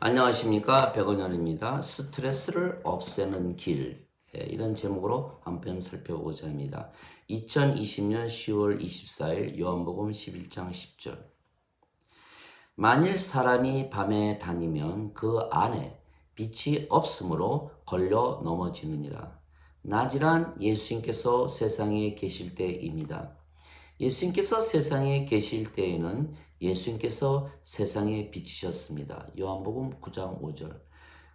안녕하십니까 백원현입니다. 스트레스를 없애는 길 예, 이런 제목으로 한 편 살펴보고자 합니다. 2020년 10월 24일 요한복음 11장 10절 만일 사람이 밤에 다니면 그 안에 빛이 없으므로 걸려 넘어지느니라. 낮이란 예수님께서 세상에 계실 때입니다. 예수님께서 세상에 계실 때에는 예수님께서 세상에 비치셨습니다. 요한복음 9장 5절.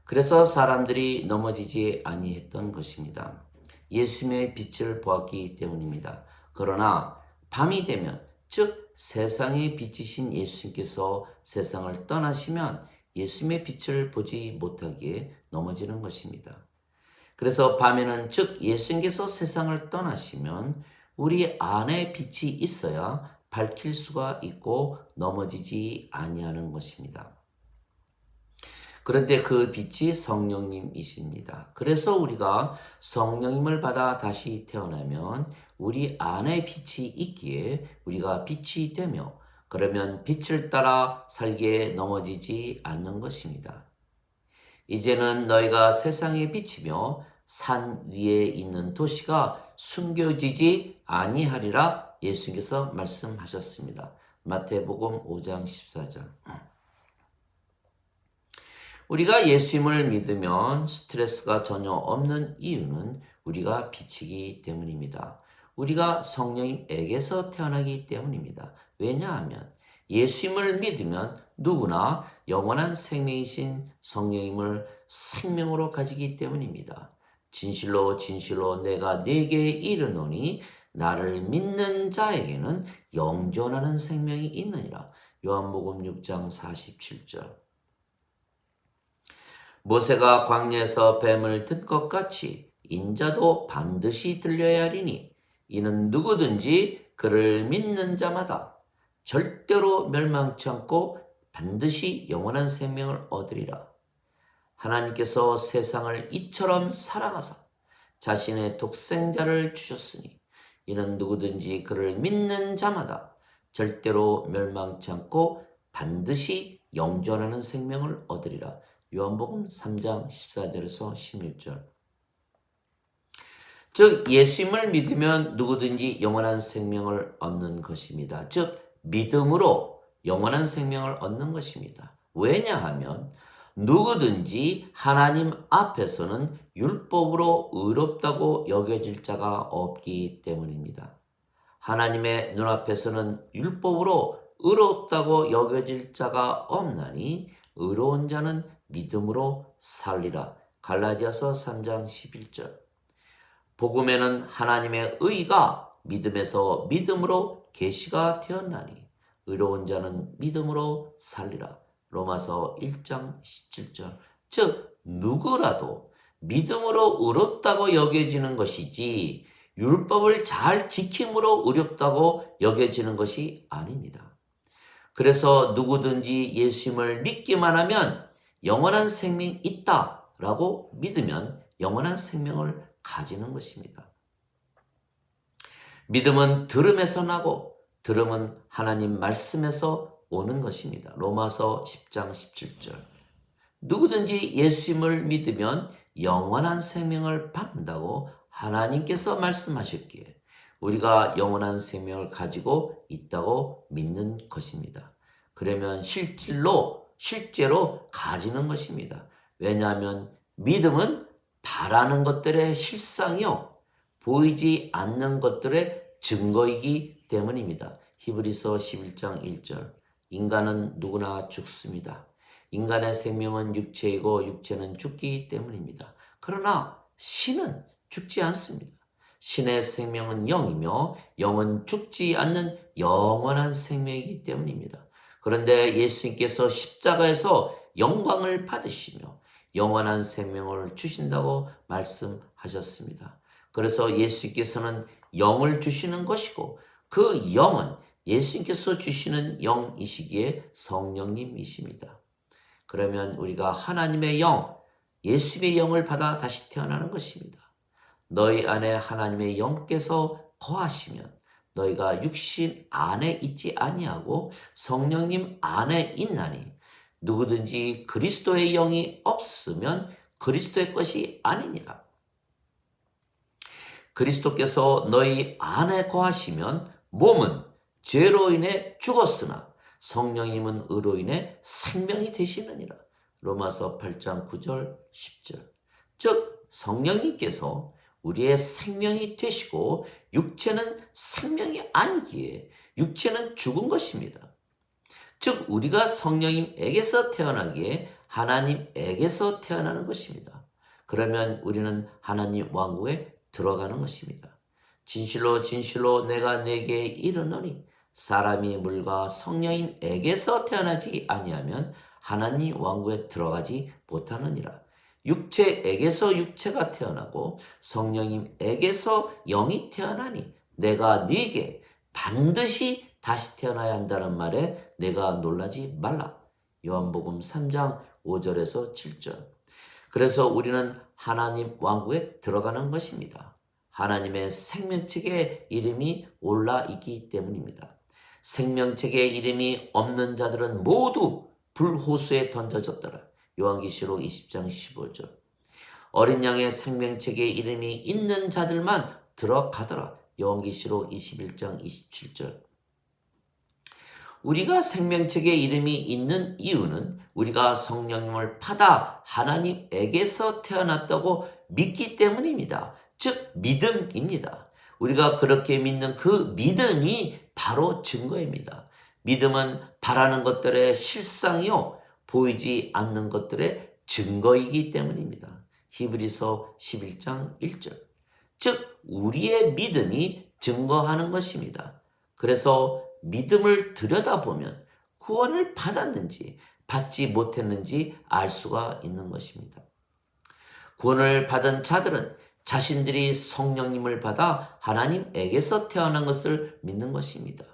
그래서 사람들이 넘어지지 아니했던 것입니다. 예수님의 빛을 보았기 때문입니다. 그러나 밤이 되면 즉 세상에 비치신 예수님께서 세상을 떠나시면 예수님의 빛을 보지 못하기에 넘어지는 것입니다. 그래서 밤에는 즉 예수님께서 세상을 떠나시면 우리 안에 빛이 있어야 밝힐 수가 있고 넘어지지 아니하는 것입니다. 그런데 그 빛이 성령님이십니다. 그래서 우리가 성령님을 받아 다시 태어나면 우리 안에 빛이 있기에 우리가 빛이 되며 그러면 빛을 따라 살기에 넘어지지 않는 것입니다. 이제는 너희가 세상에 비치며 산 위에 있는 도시가 숨겨지지 아니하리라 예수님께서 말씀하셨습니다. 마태복음 5장 14절. 우리가 예수님을 믿으면 스트레스가 전혀 없는 이유는 우리가 빛이기 때문입니다. 우리가 성령님에게서 태어나기 때문입니다. 왜냐하면 예수님을 믿으면 누구나 영원한 생명이신 성령님을 생명으로 가지기 때문입니다. 진실로 진실로 내가 네게 이르노니 나를 믿는 자에게는 영존하는 생명이 있느니라. 요한복음 6장 47절. 모세가 광야에서 뱀을 든 것 같이 인자도 반드시 들려야 하리니 이는 누구든지 그를 믿는 자마다 절대로 멸망치 않고 반드시 영원한 생명을 얻으리라. 하나님께서 세상을 이처럼 사랑하사 자신의 독생자를 주셨으니 이는 누구든지 그를 믿는 자마다 절대로 멸망치 않고 반드시 영존하는 생명을 얻으리라. 요한복음 3장 14절에서 16절. 즉 예수님을 믿으면 누구든지 영원한 생명을 얻는 것입니다. 즉 믿음으로 영원한 생명을 얻는 것입니다. 왜냐하면 누구든지 하나님 앞에서는 율법으로 의롭다고 여겨질 자가 없기 때문입니다. 하나님의 눈앞에서는 율법으로 의롭다고 여겨질 자가 없나니 의로운 자는 믿음으로 살리라. 갈라디아서 3장 11절. 복음에는 하나님의 의가 믿음에서 믿음으로 계시가 되었나니 의로운 자는 믿음으로 살리라. 로마서 1장 17절. 즉 누구라도 믿음으로 의롭다고 여겨지는 것이지 율법을 잘 지킴으로 의롭다고 여겨지는 것이 아닙니다. 그래서 누구든지 예수님을 믿기만 하면 영원한 생명이 있다라고 믿으면 영원한 생명을 가지는 것입니다. 믿음은 들음에서 나고 들음은 하나님 말씀에서 오는 것입니다. 로마서 10장 17절. 누구든지 예수님을 믿으면 영원한 생명을 받는다고 하나님께서 말씀하셨기에 우리가 영원한 생명을 가지고 있다고 믿는 것입니다. 그러면 실질로 실제로 가지는 것입니다. 왜냐하면 믿음은 바라는 것들의 실상이요 보이지 않는 것들의 증거이기 때문입니다. 히브리서 11장 1절. 인간은 누구나 죽습니다. 인간의 생명은 육체이고 육체는 죽기 때문입니다. 그러나 신은 죽지 않습니다. 신의 생명은 영이며 영은 죽지 않는 영원한 생명이기 때문입니다. 그런데 예수님께서 십자가에서 영광을 받으시며 영원한 생명을 주신다고 말씀하셨습니다. 그래서 예수님께서는 영을 주시는 것이고 그 영은 예수님께서 주시는 영이시기에 성령님이십니다. 그러면 우리가 하나님의 영, 예수의 영을 받아 다시 태어나는 것입니다. 너희 안에 하나님의 영께서 거하시면 너희가 육신 안에 있지 아니하고 성령님 안에 있나니 누구든지 그리스도의 영이 없으면 그리스도의 것이 아니니라. 그리스도께서 너희 안에 거하시면 몸은 죄로 인해 죽었으나 성령님은 의로 인해 생명이 되시느니라. 로마서 8장 9절 10절. 즉 성령님께서 우리의 생명이 되시고 육체는 생명이 아니기에 육체는 죽은 것입니다. 즉 우리가 성령님에게서 태어나기에 하나님에게서 태어나는 것입니다. 그러면 우리는 하나님 왕국에 들어가는 것입니다. 진실로 진실로 내가 내게 이르노니 사람이 물과 성령님에게서 태어나지 아니하면 하나님 왕국에 들어가지 못하느니라. 육체에게서 육체가 태어나고 성령님에게서 영이 태어나니 내가 네게 반드시 다시 태어나야 한다는 말에 내가 놀라지 말라. 요한복음 3장 5절에서 7절. 그래서 우리는 하나님 왕국에 들어가는 것입니다. 하나님의 생명책에 이름이 올라 있기 때문입니다. 생명책에 이름이 없는 자들은 모두 불호수에 던져졌더라. 요한기시록 20장 15절. 어린 양의 생명책에 이름이 있는 자들만 들어가더라. 요한기시록 21장 27절. 우리가 생명책에 이름이 있는 이유는 우리가 성령님을 받아 하나님에게서 태어났다고 믿기 때문입니다. 즉, 믿음입니다. 우리가 그렇게 믿는 그 믿음이 바로 증거입니다. 믿음은 바라는 것들의 실상이요, 보이지 않는 것들의 증거이기 때문입니다. 히브리서 11장 1절. 즉, 우리의 믿음이 증거하는 것입니다. 그래서 믿음을 들여다보면 구원을 받았는지 받지 못했는지 알 수가 있는 것입니다. 구원을 받은 자들은 자신들이 성령님을 받아 하나님에게서 태어난 것을 믿는 것입니다.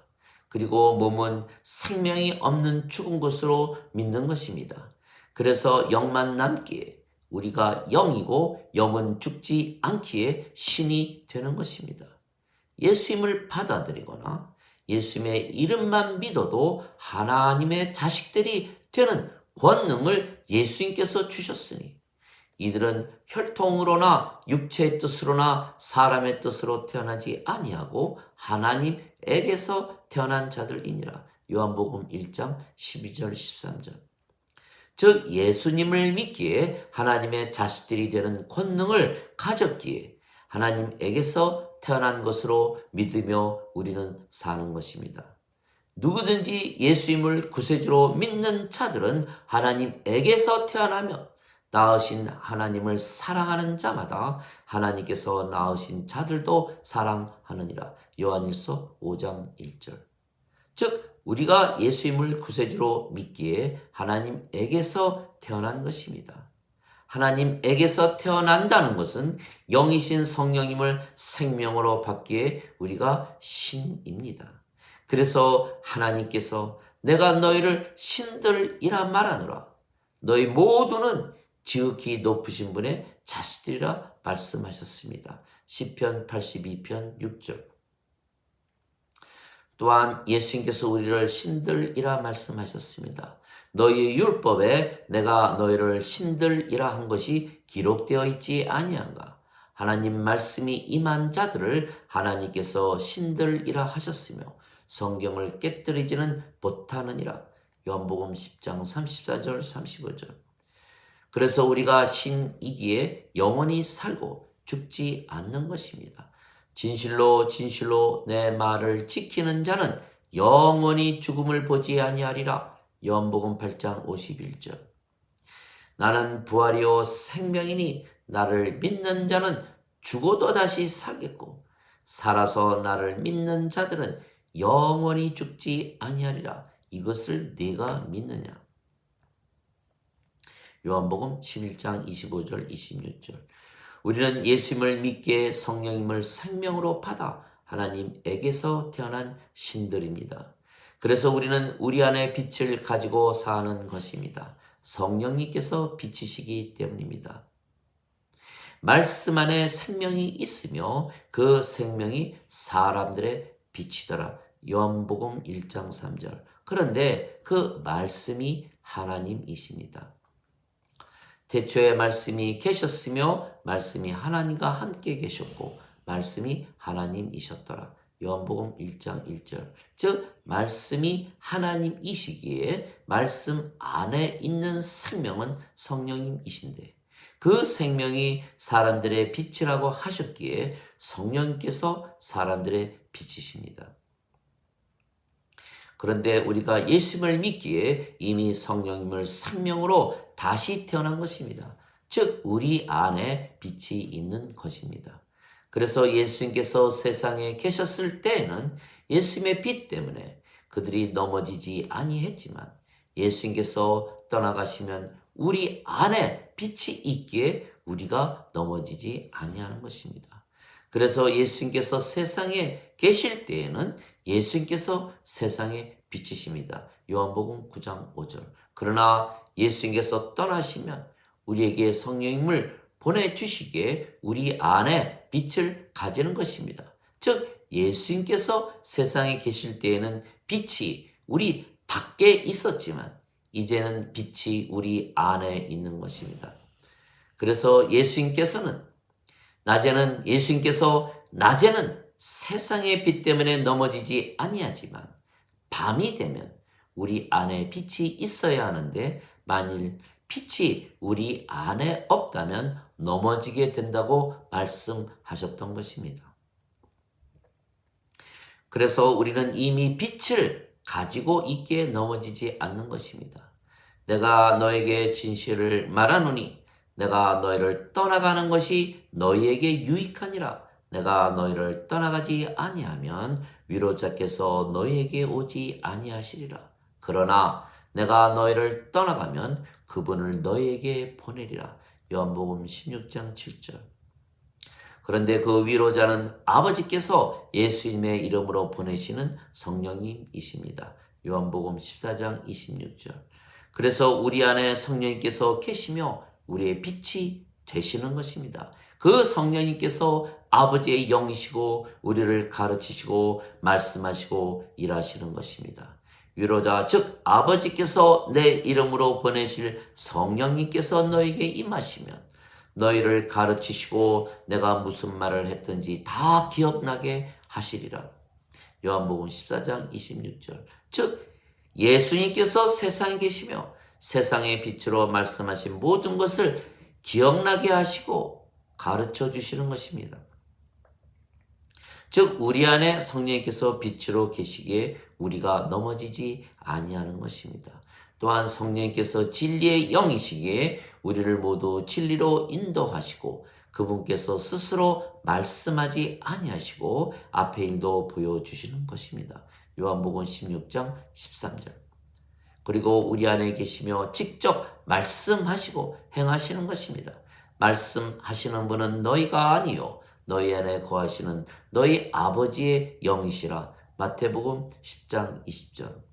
그리고 몸은 생명이 없는 죽은 것으로 믿는 것입니다. 그래서 영만 남기에 우리가 영이고 영은 죽지 않기에 신이 되는 것입니다. 예수님을 받아들이거나 예수님의 이름만 믿어도 하나님의 자식들이 되는 권능을 예수님께서 주셨으니 이들은 혈통으로나 육체의 뜻으로나 사람의 뜻으로 태어나지 아니하고 하나님에게서 태어난 자들이니라. 요한복음 1장 12절 13절. 즉 예수님을 믿기에 하나님의 자식들이 되는 권능을 가졌기에 하나님에게서 태어난 것으로 믿으며 우리는 사는 것입니다. 누구든지 예수님을 구세주로 믿는 자들은 하나님에게서 태어나며 낳으신 하나님을 사랑하는 자마다 하나님께서 낳으신 자들도 사랑하느니라. 요한일서 5장 1절. 즉 우리가 예수님을 구세주로 믿기에 하나님에게서 태어난 것입니다. 하나님에게서 태어난다는 것은 영이신 성령님을 생명으로 받기에 우리가 신입니다. 그래서 하나님께서 내가 너희를 신들이라 말하노라. 너희 모두는 지극히 높으신 분의 자식들이라 말씀하셨습니다. 시편 82편 6절. 또한 예수님께서 우리를 신들이라 말씀하셨습니다. 너희 율법에 내가 너희를 신들이라 한 것이 기록되어 있지 아니한가? 하나님 말씀이 임한 자들을 하나님께서 신들이라 하셨으며 성경을 깨뜨리지는 못하느니라. 요한복음 10장 34절 35절. 그래서 우리가 신이기에 영원히 살고 죽지 않는 것입니다. 진실로 진실로 내 말을 지키는 자는 영원히 죽음을 보지 아니하리라. 요한복음 8장 51절. 나는 부활이요 생명이니 나를 믿는 자는 죽어도 다시 살겠고 살아서 나를 믿는 자들은 영원히 죽지 아니하리라. 이것을 네가 믿느냐? 요한복음 11장 25절 26절. 우리는 예수님을 믿게 성령님을 생명으로 받아 하나님에게서 태어난 신들입니다. 그래서 우리는 우리 안에 빛을 가지고 사는 것입니다. 성령님께서 빛이시기 때문입니다. 말씀 안에 생명이 있으며 그 생명이 사람들의 빛이더라. 요한복음 1장 3절. 그런데 그 말씀이 하나님이십니다. 태초에 말씀이 계셨으며 말씀이 하나님과 함께 계셨고 말씀이 하나님이셨더라. 요한복음 1장 1절. 즉 말씀이 하나님이시기에 말씀 안에 있는 생명은 성령님이신데 그 생명이 사람들의 빛이라고 하셨기에 성령께서 사람들의 빛이십니다. 그런데 우리가 예수님을 믿기에 이미 성령님을 생명으로 다시 태어난 것입니다. 즉, 우리 안에 빛이 있는 것입니다. 그래서 예수님께서 세상에 계셨을 때에는 예수님의 빛 때문에 그들이 넘어지지 아니했지만 예수님께서 떠나가시면 우리 안에 빛이 있기에 우리가 넘어지지 아니하는 것입니다. 그래서 예수님께서 세상에 계실 때에는 예수님께서 세상의 빛이십니다. 요한복음 9장 5절. 그러나 예수님께서 떠나시면 우리에게 성령님을 보내주시기에 우리 안에 빛을 가지는 것입니다. 즉, 예수님께서 세상에 계실 때에는 빛이 우리 밖에 있었지만 이제는 빛이 우리 안에 있는 것입니다. 그래서 예수님께서는 낮에는 예수님께서 낮에는 세상의 빛 때문에 넘어지지 아니하지만 밤이 되면 우리 안에 빛이 있어야 하는데 만일 빛이 우리 안에 없다면 넘어지게 된다고 말씀하셨던 것입니다. 그래서 우리는 이미 빛을 가지고 있기에 넘어지지 않는 것입니다. 내가 너에게 진실을 말하노니 내가 너희를 떠나가는 것이 너희에게 유익하니라. 내가 너희를 떠나가지 아니하면 위로자께서 너희에게 오지 아니하시리라. 그러나 내가 너희를 떠나가면 그분을 너희에게 보내리라. 요한복음 16장 7절. 그런데 그 위로자는 아버지께서 예수님의 이름으로 보내시는 성령님이십니다. 요한복음 14장 26절. 그래서 우리 안에 성령님께서 계시며 우리의 빛이 되시는 것입니다. 그 성령님께서 아버지의 영이시고 우리를 가르치시고 말씀하시고 일하시는 것입니다. 위로자 즉 아버지께서 내 이름으로 보내실 성령님께서 너에게 임하시면 너희를 가르치시고 내가 무슨 말을 했든지 다 기억나게 하시리라. 요한복음 14장 26절. 즉 예수님께서 세상에 계시며 세상의 빛으로 말씀하신 모든 것을 기억나게 하시고 가르쳐 주시는 것입니다. 즉 우리 안에 성령께서 빛으로 계시기에 우리가 넘어지지 아니하는 것입니다. 또한 성령께서 진리의 영이시기에 우리를 모두 진리로 인도하시고 그분께서 스스로 말씀하지 아니하시고 앞에 일도 보여주시는 것입니다. 요한복음 16장 13절. 그리고 우리 안에 계시며 직접 말씀하시고 행하시는 것입니다. 말씀하시는 분은 너희가 아니요 너희 안에 거하시는 너희 아버지의 영이시라. 마태복음 10장 20절.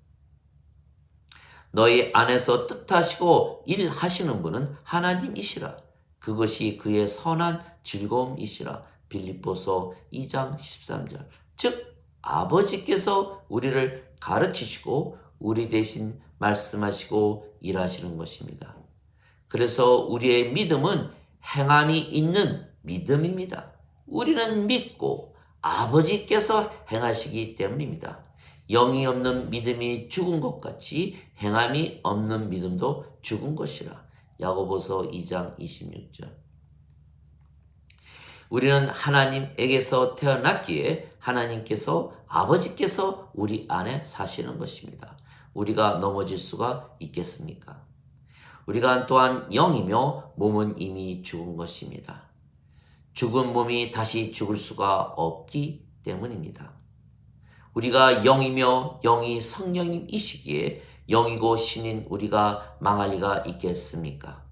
너희 안에서 뜻하시고 일하시는 분은 하나님이시라. 그것이 그의 선한 즐거움이시라. 빌립보서 2장 13절. 즉 아버지께서 우리를 가르치시고 우리 대신 말씀하시고 일하시는 것입니다. 그래서 우리의 믿음은 행함이 있는 믿음입니다. 우리는 믿고 아버지께서 행하시기 때문입니다. 영이 없는 믿음이 죽은 것 같이 행함이 없는 믿음도 죽은 것이라. 야고보서 2장 26절. 우리는 하나님에게서 태어났기에 하나님께서 아버지께서 우리 안에 사시는 것입니다. 우리가 넘어질 수가 있겠습니까? 우리가 또한 영이며 몸은 이미 죽은 것입니다. 죽은 몸이 다시 죽을 수가 없기 때문입니다. 우리가 영이며 영이 성령님이시기에 영이고 신인 우리가 망할 리가 있겠습니까?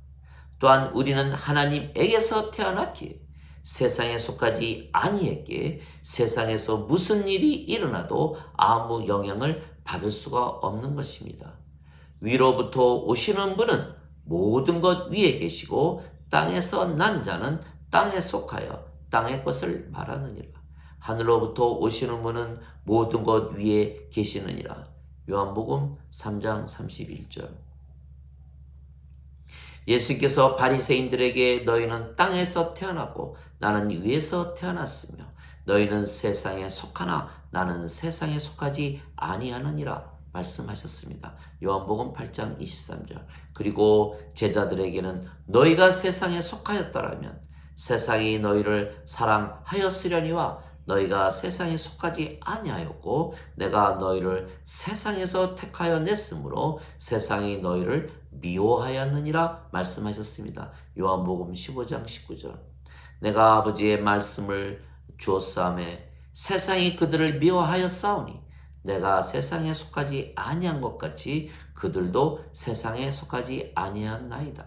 또한 우리는 하나님에게서 태어났기에 세상에 속하지 아니했기에 세상에서 무슨 일이 일어나도 아무 영향을 받을 수가 없는 것입니다. 위로부터 오시는 분은 모든 것 위에 계시고 땅에서 난 자는 땅에 속하여 땅의 것을 말하느니라. 하늘로부터 오시는 분은 모든 것 위에 계시느니라. 요한복음 3장 31절. 예수님께서 바리새인들에게 너희는 땅에서 태어났고 나는 위에서 태어났으며 너희는 세상에 속하나 나는 세상에 속하지 아니하느니라 말씀하셨습니다. 요한복음 8장 23절. 그리고 제자들에게는 너희가 세상에 속하였더라면 세상이 너희를 사랑하였으려니와 너희가 세상에 속하지 아니하였고 내가 너희를 세상에서 택하여 냈으므로 세상이 너희를 미워하였느니라 말씀하셨습니다. 요한복음 15장 19절. 내가 아버지의 말씀을 주었사매 세상이 그들을 미워하였사오니 내가 세상에 속하지 아니한 것 같이 그들도 세상에 속하지 아니한 나이다.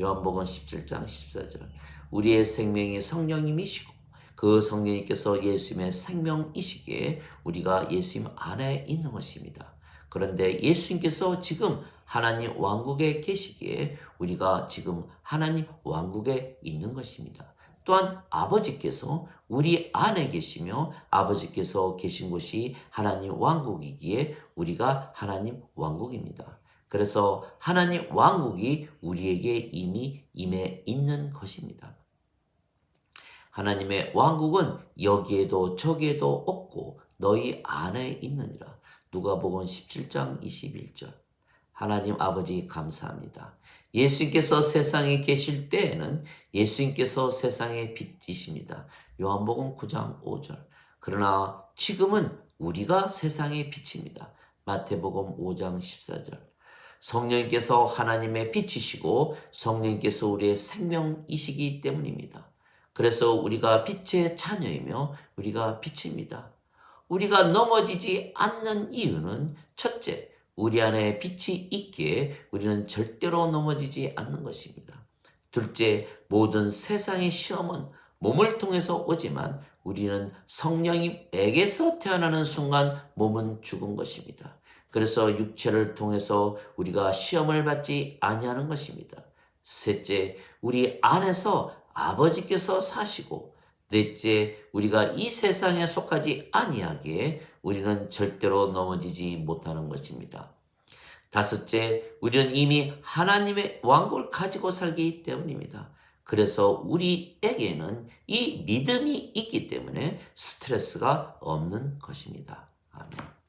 요한복음 17장 14절. 우리의 생명이 성령님이시고 그 성령님께서 예수님의 생명이시기에 우리가 예수님 안에 있는 것입니다. 그런데 예수님께서 지금 하나님 왕국에 계시기에 우리가 지금 하나님 왕국에 있는 것입니다. 또한 아버지께서 우리 안에 계시며 아버지께서 계신 곳이 하나님 왕국이기에 우리가 하나님 왕국입니다. 그래서 하나님 왕국이 우리에게 이미 임해 있는 것입니다. 하나님의 왕국은 여기에도 저기에도 없고 너희 안에 있느니라. 누가복음 17장 21절. 하나님 아버지 감사합니다. 예수님께서 세상에 계실 때에는 예수님께서 세상의 빛이십니다. 요한복음 9장 5절. 그러나 지금은 우리가 세상의 빛입니다. 마태복음 5장 14절. 성령님께서 하나님의 빛이시고 성령님께서 우리의 생명이시기 때문입니다. 그래서 우리가 빛의 자녀이며 우리가 빛입니다. 우리가 넘어지지 않는 이유는 첫째, 우리 안에 빛이 있기에 우리는 절대로 넘어지지 않는 것입니다. 둘째, 모든 세상의 시험은 몸을 통해서 오지만 우리는 성령님에게서 태어나는 순간 몸은 죽은 것입니다. 그래서 육체를 통해서 우리가 시험을 받지 아니하는 것입니다. 셋째, 우리 안에서 아버지께서 사시고 넷째, 우리가 이 세상에 속하지 아니하기에 우리는 절대로 넘어지지 못하는 것입니다. 다섯째, 우리는 이미 하나님의 왕국을 가지고 살기 때문입니다. 그래서 우리에게는 이 믿음이 있기 때문에 스트레스가 없는 것입니다. 아멘.